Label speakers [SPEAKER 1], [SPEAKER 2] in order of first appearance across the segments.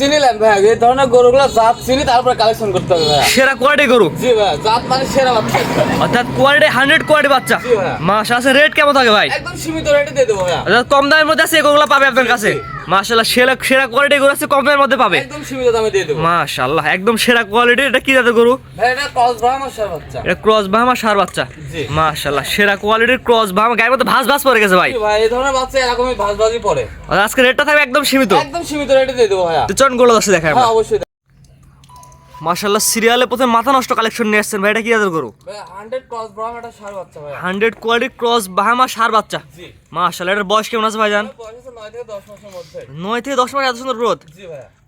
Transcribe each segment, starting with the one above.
[SPEAKER 1] চিনিলেন ভাই এই ধরনের গরুগুলো জাত চিনি তারপরে কালেকশন করতে হবে ভাই
[SPEAKER 2] সেরা কোয়ালিটি গরু?
[SPEAKER 1] জি ভাই জাত মানে সেরা বাচ্চা।
[SPEAKER 2] অর্থাৎ কোয়ালিটি হান্ড্রেড কোয়ালিটি বাচ্চা।
[SPEAKER 1] ভাইয়া।
[SPEAKER 2] মাশাআল্লাহ রেট কেমন থাকে ভাই?
[SPEAKER 1] একদম সীমিত রেটে দিয়ে দেবো ভাই
[SPEAKER 2] অর্থাৎ কম দামের মধ্যে আছে এগুলো পাবে আপনার কাছে। মাশাআল্লাহ সেরা সেরা কোয়ালিটি গরু আছে কমের মধ্যে পাবে।
[SPEAKER 1] একদম সীমিত দামে দিয়ে দেব।
[SPEAKER 2] মাশাআল্লাহ একদম সেরা কোয়ালিটি এটা কি জাতের গরু?
[SPEAKER 1] ভাই এটা ক্রস বাহামা সার বাচ্চা।
[SPEAKER 2] এটা ক্রস বাহামা সার বাচ্চা।
[SPEAKER 1] জি।
[SPEAKER 2] মাশাআল্লাহ সেরা কোয়ালিটির ক্রস বাহামা গায়ের মধ্যে ভাস ভাজ পড়ে গেছে ভাই।
[SPEAKER 1] ভাই এই ধরনের বাচ্চা এরকমই ভাজভাজি পড়ে।
[SPEAKER 2] আর আজকে রেটটা থাকবে একদম সীমিত।
[SPEAKER 1] একদম সীমিত রেটে দিয়ে দেব ভাই
[SPEAKER 2] তো চন গোলো দশে দেখাই
[SPEAKER 1] হ্যাঁ অবশ্যই
[SPEAKER 2] মাশাআল্লাহ সিরিয়ালে প্রথমে মাথা নষ্ট কালেকশন নিয়ে আসছেন। ভাই এটা কি আদার করো?
[SPEAKER 1] ভাই হান্ড্রেড
[SPEAKER 2] কোয়ালিটি ক্রস বাহামা সার বাচ্চা
[SPEAKER 1] জি।
[SPEAKER 2] মাশাআল্লাহ এটার বয়স কেমন আছে ভাইজান?
[SPEAKER 1] নয় থেকে দশ মাসের মধ্যে।
[SPEAKER 2] নয় থেকে দশ মাস এত সুন্দর
[SPEAKER 1] রোদ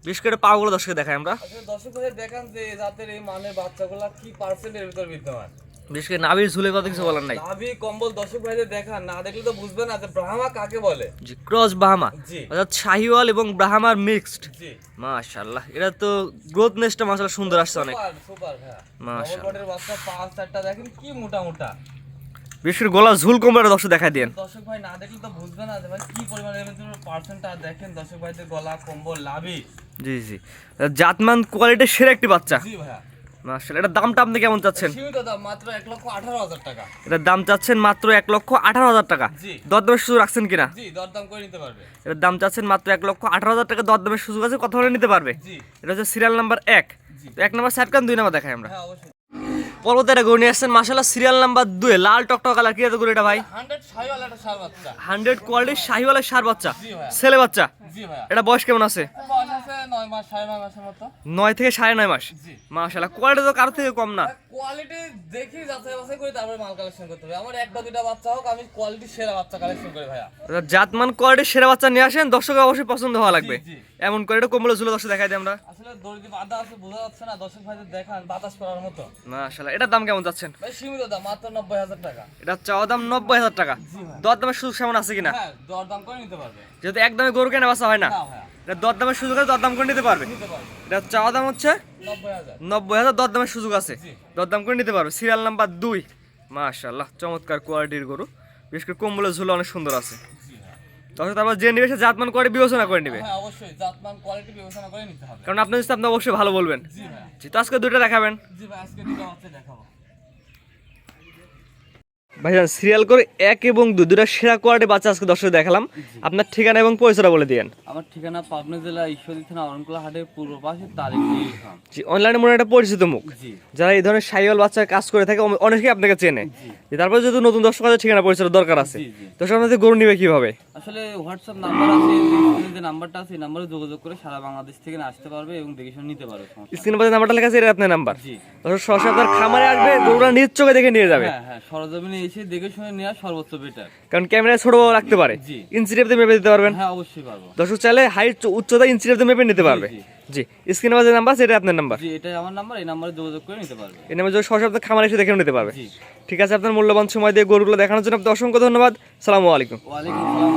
[SPEAKER 2] বিশেষ করে পাগুলো দশকে দেখাই আমরা।
[SPEAKER 1] আসলে দর্শক দেখান যে জাতের এই মানের বাচ্চাগুলা কি পার্সেন্টের ভিতর বিদ্যমান?
[SPEAKER 2] বিশেষ করে নাভির ঝুলে কথা কিছু বলার নাই।
[SPEAKER 1] নাভি কম্বল দর্শক ভাইদের দেখান না দেখলে তো বুঝবে না যে ব্রাহ্মা কাকে বলে।
[SPEAKER 2] জি ক্রস বাহামা
[SPEAKER 1] জি।
[SPEAKER 2] অর্থাৎ শাহিওয়াল এবং ব্রাহ্মার মিক্সড।
[SPEAKER 1] জি।
[SPEAKER 2] মাশাআল্লাহ এটা তো গ্রোথ নেসটা মাশাআল্লাহ সুন্দর আসছে অনেক।
[SPEAKER 1] সুপার হ্যাঁ।
[SPEAKER 2] মাশাআল্লাহ।
[SPEAKER 1] বডির বাচ্চা পাঁচ চারটা দেখেন কি মোটা মোটা।
[SPEAKER 2] বিশেষ করে গলা ঝুল কমবে দর্শক দেখা দিন
[SPEAKER 1] দর্শক ভাই না দেখলে তো বুঝবে না যে ভাই কি পরিমাণে পার্সেন্টটা দেখেন দর্শক ভাইদের গলা কম্বল লাভি
[SPEAKER 2] জি জি জাতমান কোয়ালিটির সেরা একটি বাচ্চা।
[SPEAKER 1] জি ভাইয়া।
[SPEAKER 2] মাশাআল্লাহ এটার দামটা আপনি কেমন চাচ্ছেন?
[SPEAKER 1] সীমিত দাম মাত্র এক লক্ষ আঠারো হাজার টাকা।
[SPEAKER 2] এটার দাম চাচ্ছেন মাত্র এক লক্ষ আঠারো হাজার টাকা।
[SPEAKER 1] জি।
[SPEAKER 2] দরদামের সুযোগ রাখছেন কিনা?
[SPEAKER 1] জি দরদাম করে নিতে পারবে।
[SPEAKER 2] এটার দাম চাচ্ছেন মাত্র এক লক্ষ আঠারো হাজার টাকা দরদামের সুযোগ আছে কথা বলে নিতে পারবে।
[SPEAKER 1] জি।
[SPEAKER 2] এটা হচ্ছে সিরিয়াল নাম্বার এক। এক নাম্বার সাইড কান দুই নাম্বার দেখাই আমরা।
[SPEAKER 1] হ্যাঁ অবশ্যই।
[SPEAKER 2] গরু নিয়ে আসছেন মাসাল্লাহ সিরিয়াল নাম্বার দুই লাল টকটক কালার কি গরু এটা ভাই?
[SPEAKER 1] হান্ড্রেড
[SPEAKER 2] কোয়ালিটির শাহিওয়ালের সার বাচ্চা। ছেলে বাচ্চা। এটা বয়স কেমন আছে?
[SPEAKER 1] নয় মাস সাড়ে নয় মাসের মতো।
[SPEAKER 2] নয় থেকে সাড়ে নয় মাস? মাশাল্লাহ কোয়ালিটি তো কারোর থেকে কম না।
[SPEAKER 1] কোয়ালিটি দেখি যাচাই বাছাই করে তারপরে মাল কালেকশন করতে হবে। আমার একটা দুটা বাচ্চা হোক আমি কোয়ালিটি সেরা বাচ্চা কালেকশন করি ভাইয়া।
[SPEAKER 2] অর্থাৎ জাতমান কোয়ালিটির সেরা বাচ্চা নিয়ে আসেন দর্শকের অবশ্যই পছন্দ হওয়া লাগবে। এমন করে এটা কম্বলে ঝুলে দর্শক দেখাই দিই আমরা।
[SPEAKER 1] আসলে দড়িতে বাধা আছে বোঝা যাচ্ছে না দর্শক ভাইদের দেখান বাতাস করার মতো।
[SPEAKER 2] মাশাল্লাহ এটার দাম কেমন যাচ্ছেন?
[SPEAKER 1] ভাই সীমিত দাম মাত্র নব্বই হাজার টাকা।
[SPEAKER 2] এটা চাওয়া দাম নব্বই হাজার টাকা। দর দামের সুযোগ সেমন আছে কিনা?
[SPEAKER 1] হ্যাঁ দর দাম করে নিতে পারবে।
[SPEAKER 2] যেহেতু একদমে গরু কেনা বাসা হয় না। এটা দর দামের সুযোগ আছে দর দাম করে নিতে পারবে। এটা চাওয়া দাম হচ্ছে
[SPEAKER 1] নব্বই হাজার।
[SPEAKER 2] নব্বই হাজার দর দামের সুযোগ আছে।
[SPEAKER 1] জি।
[SPEAKER 2] দর দাম করে নিতে পারবে। সিরিয়াল নাম্বার দুই। মাশাল্লাহ চমৎকার কোয়ালিটির গরু। বিশেষ করে কম্বলের ঝুলো অনেক সুন্দর আছে।
[SPEAKER 1] ভাই
[SPEAKER 2] দর্শক তারপর যে নিবে সে জাতমান করে বিবেচনা করে নিবে।
[SPEAKER 1] হ্যাঁ অবশ্যই জাতমান কোয়ালিটি বিবেচনা করে নিতে হবে।
[SPEAKER 2] কারণ আপনি অবশ্যই ভালো বলবেন।
[SPEAKER 1] জি
[SPEAKER 2] তো আজকে দুইটা দেখাবেন।
[SPEAKER 1] জি ভাই আজকে দুটো দেখাবো।
[SPEAKER 2] ভাইজান সিরিয়াল করে এক এবং দুই দুটা সেরা কোয়ালিটি বাচ্চা আজকে দর্শক দেখালাম। আপনার ঠিকানা এবং পরিচয়টা বলে দিয়েন।
[SPEAKER 1] আমার ঠিকানা পাবনা জেলা ঈশ্বরী থানা অরণকুলা হাটের পূর্ব পাশে তারিখ
[SPEAKER 2] জি অনলাইনে মনে একটা পরিচিত মুখ। যারা এই ধরনের সাইওয়াল বাচ্চার কাজ করে থাকে অনেকেই আপনাকে চেনে। তারপরে যেহেতু নতুন দর্শক আছে ঠিকানা পরিচয় দরকার আছে।
[SPEAKER 1] জি
[SPEAKER 2] দর্শক আপনাদের গরু নিবে কীভাবে?
[SPEAKER 1] আসলে হোয়াটসঅ্যাপ নাম্বার আছে যে নাম্বারটা আছে এই নাম্বারে যোগাযোগ করে সারা বাংলাদেশ থেকে আসতে পারবে এবং দেখে শুনে নিতে পারবে।
[SPEAKER 2] স্ক্রিনে পাশে নাম্বারটা লেখা আছে এটা আপনার নাম্বার
[SPEAKER 1] জি।
[SPEAKER 2] দর্শক সরাসরি আপনার খামারে আসবে গরুরা নিজ চোখে দেখে নিয়ে যাবে।
[SPEAKER 1] হ্যাঁ হ্যাঁ সরজমিনে এসে দেখে শুনে নেওয়া সর্বোচ্চ বেটার
[SPEAKER 2] কারণ ক্যামেরায় ছোট রাখতে পারে। ইঞ্চি মেপে দিতে পারবেন।
[SPEAKER 1] হ্যাঁ অবশ্যই পারব।
[SPEAKER 2] দর্শক চাইলে হাইট উচ্চতা ইঞ্চি মেপে নিতে পারবে।
[SPEAKER 1] জি।
[SPEAKER 2] স্ক্রিন পাশে নাম্বার সেটা আপনার নাম্বার
[SPEAKER 1] জি এটাই আমার নাম্বার এই নাম্বারে যোগাযোগ করে নিতে পারবে।
[SPEAKER 2] এই নাম্বার সরাসরি আপনার খামারে এসে দেখে নিতে পারবে। ঠিক আছে আপনার মূল্যবান সময় দিয়ে গরুগুলো দেখানোর জন্য আপনাকে অসংখ্য ধন্যবাদ। সালামু আলাইকুম।
[SPEAKER 1] ওয়ালাইকুম আসসালাম।